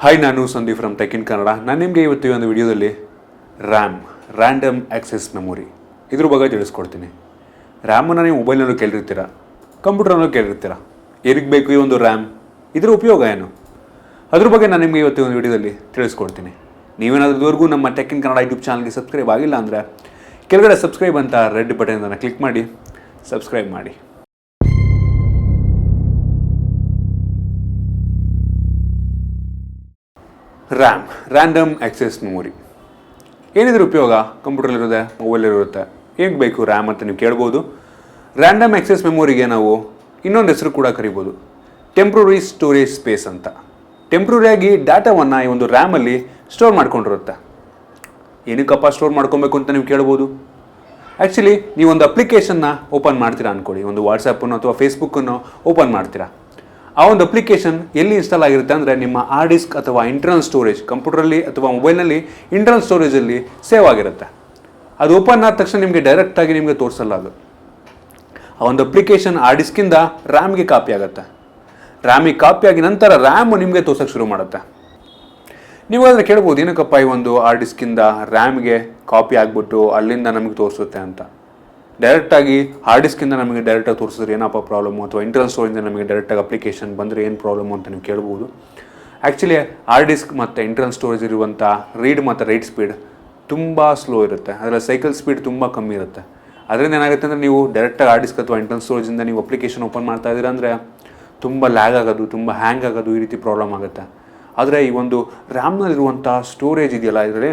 Hi ನಾನು Sandeep from tech in Kannada ನಾನು ನಿಮಗೆ ಇವತ್ತು ಈ ಒಂದು ವಿಡಿಯೋದಲ್ಲಿ ರ್ಯಾಮ್ ರ್ಯಾಂಡಮ್ ಆಕ್ಸೆಸ್ ಮೆಮೊರಿ ಇದ್ರ ಬಗ್ಗೆ ತಿಳಿಸ್ಕೊಡ್ತೀನಿ. ರ್ಯಾಮನ್ನು ನೀವು ಮೊಬೈಲ್ನಲ್ಲೂ ಕೇಳಿರ್ತೀರ? ಕಂಪ್ಯೂಟರ್ನಲ್ಲೂ ಕೇಳಿರ್ತೀರ? ಏನಕ್ಕೆ ಬೇಕು ಈ ಒಂದು ರ್ಯಾಮ್? ಇದರ ಉಪಯೋಗ ಏನು? ಅದ್ರ ಬಗ್ಗೆ ನಾನು ನಿಮಗೆ ಇವತ್ತು ಒಂದು ವಿಡಿಯೋದಲ್ಲಿ ತಿಳಿಸ್ಕೊಡ್ತೀನಿ. ನೀವೇನಾದ್ರೂ ಇದುವರೆಗೂ ನಮ್ಮ ಟೆಕ್ ಇನ್ ಕನ್ನಡ ಯೂಟ್ಯೂಬ್ ಚಾನಲ್ಗೆ ಸಬ್ಸ್ಕ್ರೈಬ್ ಆಗಿಲ್ಲ ಅಂದರೆ, ಕೆಳಗಡೆ ಸಬ್ಸ್ಕ್ರೈಬ್ ಅಂತ ರೆಡ್ ಬಟನ್ ಕ್ಲಿಕ್ ಮಾಡಿ ಸಬ್ಸ್ಕ್ರೈಬ್ ಮಾಡಿ. ರ್ಯಾಮ್ ರ್ಯಾಂಡಮ್ ಆಕ್ಸೆಸ್ ಮೆಮೊರಿ ಏನಿದ್ರ ಉಪಯೋಗ? ಕಂಪ್ಯೂಟರ್ಲಿರುತ್ತೆ ಮೊಬೈಲಲ್ಲಿರುತ್ತೆ ಹೇಗೆ ಬೇಕು ರ್ಯಾಮ್ ಅಂತ ನೀವು ಕೇಳ್ಬೋದು. ರ್ಯಾಂಡಮ್ ಆಕ್ಸೆಸ್ ಮೆಮೊರಿಗೆ ನಾವು ಇನ್ನೊಂದು ಹೆಸರು ಕೂಡ ಕರಿಬೋದು. ಟೆಂಪ್ರರಿ ಸ್ಟೋರೇಜ್ ಸ್ಪೇಸ್ ಅಂತ. ಟೆಂಪ್ರರಿಯಾಗಿ ಡಾಟಾವನ್ನು ಈ ಒಂದು ರ್ಯಾಮಲ್ಲಿ ಸ್ಟೋರ್ ಮಾಡ್ಕೊಂಡಿರುತ್ತೆ. ಏನಕ್ಕಪ್ಪ ಸ್ಟೋರ್ ಮಾಡ್ಕೊಬೇಕು ಅಂತ ನೀವು ಕೇಳ್ಬೋದು? ಆ್ಯಕ್ಚುಲಿ ನೀವು ಒಂದು ಅಪ್ಲಿಕೇಶನ್ನ ಓಪನ್ ಮಾಡ್ತೀರಾ ಅಂದ್ಕೊಳ್ಳಿ ಒಂದು ವಾಟ್ಸಪ್ಪನ್ನು ಅಥವಾ ಫೇಸ್ಬುಕ್ಕನ್ನು ಓಪನ್ ಮಾಡ್ತೀರಾ? ಆ ಒಂದು ಅಪ್ಲಿಕೇಶನ್ ಎಲ್ಲಿ ಇನ್ಸ್ಟಾಲ್ ಆಗಿರುತ್ತೆ ಅಂದರೆ ನಿಮ್ಮ ಹಾರ್ಡ್ ಡಿಸ್ಕ್ ಅಥವಾ ಇಂಟರ್ನಲ್ ಸ್ಟೋರೇಜ್ ಕಂಪ್ಯೂಟರಲ್ಲಿ ಅಥವಾ ಮೊಬೈಲ್ನಲ್ಲಿ ಇಂಟರ್ನಲ್ ಸ್ಟೋರೇಜಲ್ಲಿ ಸೇವ್ ಆಗಿರುತ್ತೆ. ಅದು ಓಪನ್ ಆದ ತಕ್ಷಣ ನಿಮಗೆ ಡೈರೆಕ್ಟಾಗಿ ನಿಮಗೆ ತೋರಿಸಲ್ಲ ಅದು. ಆ ಒಂದು ಅಪ್ಲಿಕೇಶನ್ ಆ ಡಿಸ್ಕಿಂದ ರ್ಯಾಮ್ಗೆ ಕಾಪಿ ಆಗುತ್ತೆ. ರ್ಯಾಮಿಗೆ ಕಾಪಿ ಆಗಿ ನಂತರ ರ್ಯಾಮ್ ನಿಮಗೆ ತೋರ್ಸಕ್ಕೆ ಶುರು ಮಾಡುತ್ತೆ. ನೀವು ಆದರೆ ಕೇಳ್ಬೋದು, ಏನಕ್ಕಪ್ಪ ಈ ಒಂದು ಆ ಡಿಸ್ಕಿಂದ ರ್ಯಾಮ್ಗೆ ಕಾಪಿ ಆಗಿಬಿಟ್ಟು ಅಲ್ಲಿಂದ ನಮಗೆ ತೋರಿಸುತ್ತೆ ಅಂತ. ಡೈರೆಕ್ಟಾಗಿ ಹಾರ್ಡ್ ಡಿಸ್ಕಿಂದ ನಮಗೆ ಡೈರೆಕ್ಟಾಗಿ ತೋರಿಸಿದ್ರೆ ಏನಪ್ಪ ಪ್ರಾಬ್ಲಮ್ ಅಥವಾ ಇಂಟರ್ನಲ್ ಸ್ಟೋರಿಂದ ನಮಗೆ ಡೈರೆಕ್ಟಾಗಿ ಅಪ್ಲಿಕೇಶನ್ ಬಂದರೆ ಏನು ಪ್ರಾಬ್ಲಮ್ ಅಂತ ನೀವು ಕೇಳ್ಬೋದು. ಆ್ಯಕ್ಚುಲಿ ಹಾರ್ಡ್ ಡಿಸ್ಕ್ ಮತ್ತು ಇಂಟರ್ನಲ್ ಸ್ಟೋರೇಜ್ ಇರುವಂಥ ರೀಡ್ ಮತ್ತು ರೈಟ್ ಸ್ಪೀಡ್ ತುಂಬ ಸ್ಲೋ ಇರುತ್ತೆ. ಅದರ ಸೈಕಲ್ ಸ್ಪೀಡ್ ತುಂಬ ಕಮ್ಮಿ ಇರುತ್ತೆ. ಅದರಿಂದ ಏನಾಗುತ್ತೆ ಅಂದರೆ ನೀವು ಡೈರೆಕ್ಟಾಗಿ ಹಾರ್ಡ್ ಡಿಸ್ಕ್ ಅಥವಾ ಇಂಟರ್ನಲ್ ಸ್ಟೋರೇಜಿಂದ ನೀವು ಅಪ್ಲಿಕೇಶನ್ ಓಪನ್ ಮಾಡ್ತಾ ಇದ್ದೀರಾ ಅಂದರೆ ತುಂಬ ಲ್ಯಾಗ್ ಆಗೋದು, ತುಂಬ ಹ್ಯಾಂಗ್ ಆಗೋದು ಈ ರೀತಿ ಪ್ರಾಬ್ಲಮ್ ಆಗುತ್ತೆ. ಆದರೆ ಈ ಒಂದು ರ್ಯಾಮ್ನಲ್ಲಿರುವಂಥ ಸ್ಟೋರೇಜ್ ಇದೆಯಲ್ಲ, ಇದರಲ್ಲಿ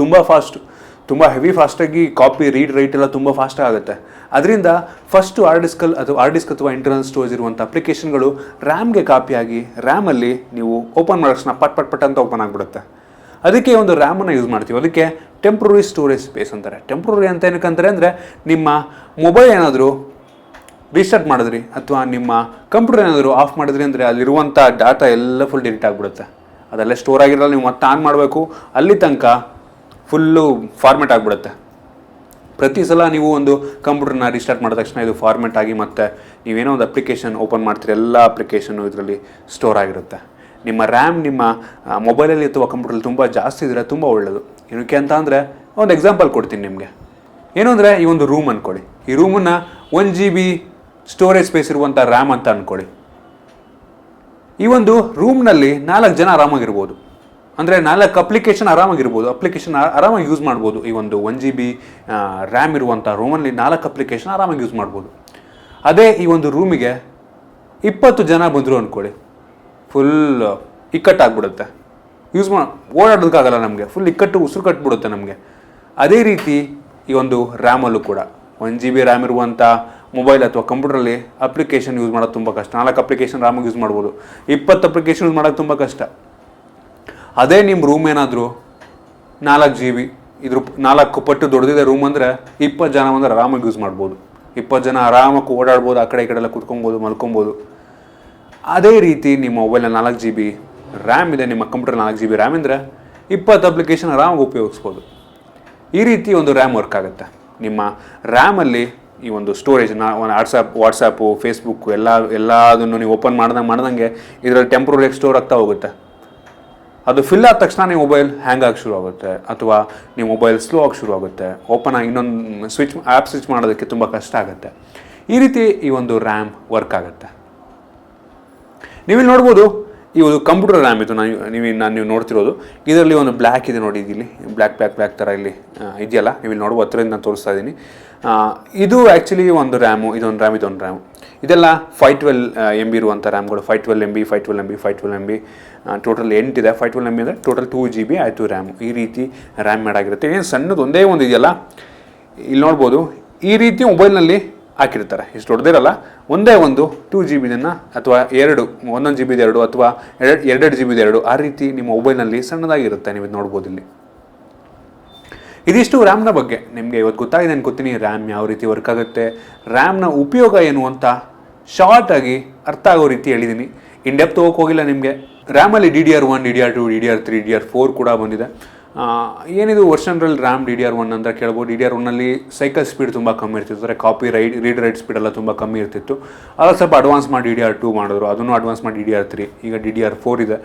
ತುಂಬ ಫಾಸ್ಟ್ ತುಂಬ ಹೆವಿ ಫಾಸ್ಟಾಗಿ ಕಾಪಿ ರೀಡ್ ರೈಟ್ ಎಲ್ಲ ತುಂಬ ಫಾಸ್ಟ್ ಆಗುತ್ತೆ. ಅದರಿಂದ ಫಸ್ಟು ಆರ್ ಡಿಸ್ಕಲ್ ಅಥವಾ ಆರ್ ಡಿಸ್ಕ್ ಅಥವಾ ಇಂಟರ್ನಲ್ ಸ್ಟೋರೇಜ್ ಇರುವಂಥ ಅಪ್ಲಿಕೇಶನ್ಗಳು ರ್ಯಾಮ್ಗೆ ಕಾಪಿಯಾಗಿ ರ್ಯಾಮಲ್ಲಿ ನೀವು ಓಪನ್ ಮಾಡೋಕ್ಷಣ ಪಟ್ ಪಟ್ ಪಟ್ ಅಂತ ಓಪನ್ ಆಗಿಬಿಡುತ್ತೆ. ಅದಕ್ಕೆ ಒಂದು ರ್ಯಾಮನ್ನು ಯೂಸ್ ಮಾಡ್ತೀವಿ. ಅದಕ್ಕೆ ಟೆಂಪ್ರರಿ ಸ್ಟೋರೇಜ್ ಸ್ಪೇಸ್ ಅಂತಾರೆ. ಟೆಂಪ್ರರಿ ಅಂತ ಏನಕ್ಕಂತಾರೆ ಅಂದರೆ ನಿಮ್ಮ ಮೊಬೈಲ್ ಏನಾದರೂ ರೀಸ್ಟಾರ್ಟ್ ಮಾಡಿದ್ರಿ ಅಥವಾ ನಿಮ್ಮ ಕಂಪ್ಯೂಟರ್ ಏನಾದರೂ ಆಫ್ ಮಾಡಿದ್ರಿ ಅಂದರೆ ಅಲ್ಲಿರುವಂಥ ಡಾಟಾ ಎಲ್ಲ ಫುಲ್ ಡಿಲೀಟ್ ಆಗಿಬಿಡುತ್ತೆ. ಅದೆಲ್ಲ ಸ್ಟೋರ್ ಆಗಿರಲ್ಲ, ನೀವು ಮತ್ತೆ ಆನ್ ಮಾಡಬೇಕು. ಅಲ್ಲಿ ತನಕ ಫುಲ್ಲು ಫಾರ್ಮೆಟ್ ಆಗಿಬಿಡುತ್ತೆ. ಪ್ರತಿ ಸಲ ನೀವು ಒಂದು ಕಂಪ್ಯೂಟರ್ನ ರಿಸ್ಟಾರ್ಟ್ ಮಾಡಿದ ತಕ್ಷಣ ಇದು ಫಾರ್ಮೆಟ್ ಆಗಿ ಮತ್ತೆ ನೀವೇನೋ ಒಂದು ಅಪ್ಲಿಕೇಶನ್ ಓಪನ್ ಮಾಡ್ತೀರಿ, ಎಲ್ಲ ಅಪ್ಲಿಕೇಶನ್ನು ಇದರಲ್ಲಿ ಸ್ಟೋರ್ ಆಗಿರುತ್ತೆ. ನಿಮ್ಮ ರ್ಯಾಮ್ ನಿಮ್ಮ ಮೊಬೈಲಲ್ಲಿ ಅಥವಾ ಕಂಪ್ಯೂಟರಲ್ಲಿ ತುಂಬ ಜಾಸ್ತಿ ಇದ್ದರೆ ತುಂಬ ಒಳ್ಳೆಯದು ಏನಕ್ಕೆ ಅಂತ ಅಂದರೆ, ಒಂದು ಎಕ್ಸಾಂಪಲ್ ಕೊಡ್ತೀನಿ ನಿಮಗೆ. ಏನು ಅಂದರೆ ಈ ಒಂದು ರೂಮ್ ಅಂದ್ಕೊಳ್ಳಿ ಈ ರೂಮನ್ನು one G B storage space ಇರುವಂಥ ರ್ಯಾಮ್ ಅಂತ ಅಂದ್ಕೊಳ್ಳಿ ಈ ಒಂದು ರೂಮ್ನಲ್ಲಿ ನಾಲ್ಕು ಜನ ಆರಾಮಾಗಿರ್ಬೋದು. ಅಂದರೆ ನಾಲ್ಕು ಅಪ್ಲಿಕೇಶನ್ ಆರಾಮಾಗಿರ್ಬೋದು. ಅಪ್ಲಿಕೇಶನ್ ಆರಾಮಾಗಿ ಯೂಸ್ ಮಾಡ್ಬೋದು. ಈ ಒಂದು ಒನ್ ಜಿ ಬಿ ರ್ಯಾಮ್ ಇರುವಂಥ ರೂಮಲ್ಲಿ ನಾಲ್ಕು ಅಪ್ಲಿಕೇಶನ್ ಆರಾಮಾಗಿ ಯೂಸ್ ಮಾಡ್ಬೋದು. ಅದೇ ಈ ಒಂದು ರೂಮಿಗೆ ಇಪ್ಪತ್ತು ಜನ ಬಂದರು ಅಂದ್ಕೊಳ್ಳಿ ಫುಲ್ ಇಕ್ಕಟ್ಟಾಗ್ಬಿಡುತ್ತೆ. ಯೂಸ್ ಮಾಡಿ ಓಡಾಡೋದಕ್ಕಾಗಲ್ಲ ನಮಗೆ. ಫುಲ್ ಇಕ್ಕಟ್ಟು, ಉಸಿರು ಕಟ್ಬಿಡುತ್ತೆ ನಮಗೆ. ಅದೇ ರೀತಿ ಈ ಒಂದು ರ್ಯಾಮಲ್ಲೂ ಕೂಡ. ಒನ್ ಜಿ ಬಿ ರ್ಯಾಮ್ ಇರುವಂಥ ಮೊಬೈಲ್ ಅಥವಾ ಕಂಪ್ಯೂಟರಲ್ಲಿ ಅಪ್ಲಿಕೇಶನ್ ಯೂಸ್ ಮಾಡೋದು ತುಂಬ ಕಷ್ಟ. ನಾಲ್ಕು ಅಪ್ಲಿಕೇಶನ್ ರ್ಯಾಮಾಗಿ ಯೂಸ್ ಮಾಡ್ಬೋದು. ಇಪ್ಪತ್ತು ಅಪ್ಲಿಕೇಶನ್ ಯೂಸ್ ಮಾಡೋದು ತುಂಬ ಕಷ್ಟ. ಅದೇ ನಿಮ್ಮ ರೂಮ್ ಏನಾದರೂ? ನಾಲ್ಕು ಜಿ ಬಿ ಇದ್ರ ನಾಲ್ಕು ಪಟ್ಟು ದೊಡ್ಡದಿದೆ ರೂಮ್ ಅಂದರೆ ಇಪ್ಪತ್ತು ಜನ ಅಂದ್ರೆ ಆರಾಮಾಗಿ ಯೂಸ್ ಮಾಡ್ಬೋದು. ಇಪ್ಪತ್ತು ಜನ ಆರಾಮಾಗಿ ಓಡಾಡ್ಬೋದು, ಆ ಕಡೆ ಈ ಕಡೆ ಎಲ್ಲ ಕುತ್ಕೊಬೋದು, ಮಲ್ಕೊಬೋದು. ಅದೇ ರೀತಿ ನಿಮ್ಮ ಮೊಬೈಲ್ನ ನಾಲ್ಕು ಜಿ ಬಿ ರ್ಯಾಮ್ ಇದೆ, ನಿಮ್ಮ ಕಂಪ್ಯೂಟರ್ ನಾಲ್ಕು ಜಿ ಬಿ ರ್ಯಾಮ್ ಅಂದರೆ ಇಪ್ಪತ್ತು ಅಪ್ಲಿಕೇಶನ್ ಆರಾಮಾಗಿ ಉಪಯೋಗಿಸ್ಬೋದು. ಈ ರೀತಿ ಒಂದು ರ್ಯಾಮ್ ವರ್ಕ್ ಆಗುತ್ತೆ. ನಿಮ್ಮ ರ್ಯಾಮಲ್ಲಿ ಈ ಒಂದು ಸ್ಟೋರೇಜ್ ನಾ, ಒಂದು ವಾಟ್ಸಪ್ ವಾಟ್ಸಪ್ಪು ಫೇಸ್ಬುಕ್ಕು ಎಲ್ಲ, ಎಲ್ಲದನ್ನು ನೀವು ಓಪನ್ ಮಾಡ್ದಂಗೆ ಮಾಡ್ದಂಗೆ ಇದರಲ್ಲಿ ಟೆಂಪ್ರರಿ ಸ್ಟೋರ್ ಆಗ್ತಾ ಹೋಗುತ್ತೆ. ಅದು ಫಿಲ್ ಆದ ತಕ್ಷಣ ನಿಮ್ಮ ಮೊಬೈಲ್ ಹ್ಯಾಂಗ್ ಆಗಿ ಶುರು ಆಗುತ್ತೆ ಅಥವಾ ನಿಮ್ಮ ಮೊಬೈಲ್ ಸ್ಲೋ ಆಗಿ ಶುರು ಆಗುತ್ತೆ ಓಪನ್ ಆಗಿ ಇನ್ನೊಂದು ಸ್ವಿಚ್ ಆ್ಯಪ್ ಸ್ವಿಚ್ ಮಾಡೋದಕ್ಕೆ ತುಂಬ ಕಷ್ಟ ಆಗುತ್ತೆ. ಈ ರೀತಿ ಈ ಒಂದು ರ್ಯಾಮ್ ವರ್ಕ್ ಆಗುತ್ತೆ. ನೀವಿಲ್ಲಿ ನೋಡ್ಬೋದು ಈ ಒಂದು ಕಂಪ್ಯೂಟರ್ ರ್ಯಾಮ್ ಇದು ನಾನು ನೀವು ನಾನು ನೀವು ನೋಡ್ತಿರೋದು. ಇದರಲ್ಲಿ ಒಂದು ಬ್ಲ್ಯಾಕ್ ಇದೆ ನೋಡಿ ಇಲ್ಲಿ ಬ್ಲ್ಯಾಕ್ ಬ್ಲ್ಯಾಕ್ ಬ್ಲ್ಯಾಕ್ ಥರ ಇಲ್ಲಿ ಇದೆಯಲ್ಲ? ನೀವು ಇಲ್ಲಿ ಹತ್ತಿರದಿಂದ ಹತ್ರದಿಂದ ನಾನು ತೋರಿಸ್ತಾ ಇದ್ದೀನಿ. ಇದು ಆ್ಯಕ್ಚುಲಿ ಒಂದು ರ್ಯಾಮು ಇದೊಂದು ರ್ಯಾಮ್ ಇದೊಂದು ರ್ಯಾಮ್ ಇದೆಲ್ಲ ಫೈ ಟ್ವೆಲ್ ಎಂ ಬಿ ಇರುವಂಥ ರ್ಯಾಮ್ಗಳು five twelve M B five twelve M B five twelve M B total ಎಂಟಿದೆ five twelve M B ಅಂದರೆ ಟೋಟಲ್ ಟೂ ಜಿ ಬಿ ಆಯಿತು ರ್ಯಾಮ್ ಈ ರೀತಿ ರ್ಯಾಮ್ ಮಾಡಾಗಿರುತ್ತೆ ಏನು ಸಣ್ಣದು, ಒಂದೇ ಒಂದು ಇದೆಯಲ್ಲ? ಇಲ್ಲಿ ನೋಡ್ಬೋದು. ಈ ರೀತಿ ಮೊಬೈಲ್ನಲ್ಲಿ ಹಾಕಿರ್ತಾರೆ. ಇಷ್ಟು ದೊಡ್ಡದಿರಲ್ಲ. ಒಂದೇ ಒಂದು ಟೂ ಜಿ ಬಿದನ್ನು ಅಥವಾ ಎರಡು, ಒಂದೊಂದು ಜಿ ಬಿದ ಎರಡು ಅಥವಾ ಎರಡು, ಎರಡೆರಡು ಜಿ ಬಿದ ಎರಡು, ಆ ರೀತಿ ನಿಮ್ಮ ಮೊಬೈಲ್ನಲ್ಲಿ ಸಣ್ಣದಾಗಿರುತ್ತೆ ನೀವು ಇದು ನೋಡ್ಬೋದು ಇಲ್ಲಿ. ಇದಿಷ್ಟು ರ್ಯಾಮ್ನ ಬಗ್ಗೆ. ನಿಮಗೆ ಇವತ್ತು ಗೊತ್ತಾಗಿದೆ ಅನ್ಕೋತೀನಿ ರ್ಯಾಮ್ ಯಾವ ರೀತಿ ವರ್ಕ್ ಆಗುತ್ತೆ. ರ್ಯಾಮ್ನ ಉಪಯೋಗ ಏನು ಅಂತ ಶಾರ್ಟಾಗಿ ಅರ್ಥ ಆಗೋ ರೀತಿ ಹೇಳಿದ್ದೀನಿ ಇನ್ ಡೆಪ್ತ್ ಹೋಗಕ್ಕೆ ಹೋಗಿಲ್ಲ ನಿಮಗೆ. ರ್ಯಾಮಲ್ಲಿ D D R one D D R two D D R three D R four ಕೂಡ ಬಂದಿದೆ. ಏನಿದು ವರ್ಷನ್ರಲ್ಲಿ RAM D D R one ಅಂತ ಕೇಳ್ಬೋದು. ಡಿ ಡಿ ಆರ್ ಒನ್ನಲ್ಲಿ ಸೈಕಲ್ ಸ್ಪೀಡ್ ತುಂಬ ಕಮ್ಮಿ ಇರ್ತಿತ್ತು. ಅಂದರೆ copy write, read write speed ಎಲ್ಲ ತುಂಬ ಕಮ್ಮಿ ಇರ್ತಿತ್ತು. ಅವಾಗ ಸ್ವಲ್ಪ ಅಡ್ವಾನ್ಸ್ ಮಾಡಿ ಡಿ ಡಿ ಆರ್ ಟೂ ಮಾಡಿದ್ರು. ಅದನ್ನು ಅಡ್ವಾನ್ಸ್ ಮಾಡಿ ಡಿ ಡಿ ಆರ್ ತ್ರೀ. ಈಗ ಡಿ ಡಿ ಆರ್ ಫೋರ್ ಇದೆ.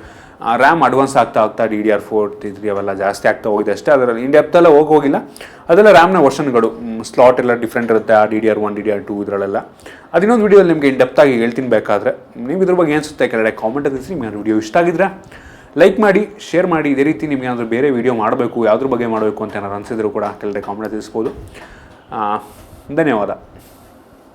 ರ್ಯಾಮ್ ಅಡ್ವಾನ್ಸ್ ಆಗ್ತಾ ಆಗ್ತಾ D D R four, three ಅವೆಲ್ಲ ಜಾಸ್ತಿ ಆಗ್ತಾ ಹೋಗಿದೆ ಅಷ್ಟೇ. ಅದರಲ್ಲಿ ಇನ್ ಡೆಪ್ತೆಲ್ಲ ಹೋಗಿ ಹೋಗಿಲ್ಲ. ಅದೆಲ್ಲ ರ್ಯಾಮ್ನ ವರ್ಷನ್ಗಳು ಸ್ಲಾಟ್ ಎಲ್ಲ ಡಿಫ್ರೆಂಟ್ ಇರುತ್ತೆ ಆ D D R one, D D R two ಇದರಲ್ಲೆಲ್ಲ. ಅದಿನ್ನೊಂದು ವೀಡಿಯೋ ನಿಮಗೆ ಇನ್ ಡೆಪ್ತಾಗಿ ಹೇಳ್ತೀನಿ ಬೇಕಾದರೆ. ನೀವು ಇದ್ರ ಬಗ್ಗೆ ಅನಿಸುತ್ತೆ ಕೆಳಗಡೆ ಕಾಮೆಂಟ್ ತಿಳಿಸಿ. ನಿಮಗೆ ವಿಡಿಯೋ ಇಷ್ಟ ಆಗಿದ್ರೆ ಲೈಕ್ ಮಾಡಿ ಶೇರ್ ಮಾಡಿ, ಇದೇ ರೀತಿ ನಿಮಗೆ ಏನಾದರೂ ಬೇರೆ ವಿಡಿಯೋ ಮಾಡಬೇಕು, ಯಾವುದ್ರ ಬಗ್ಗೆ ಮಾಡಬೇಕು ಅಂತ ಏನಾದ್ರು ಅನಿಸಿದ್ರು ಕೂಡ ಕೆಳಗಡೆ ಕಾಮೆಂಟ್ ತಿಳಿಸ್ಬೋದು. ಧನ್ಯವಾದ.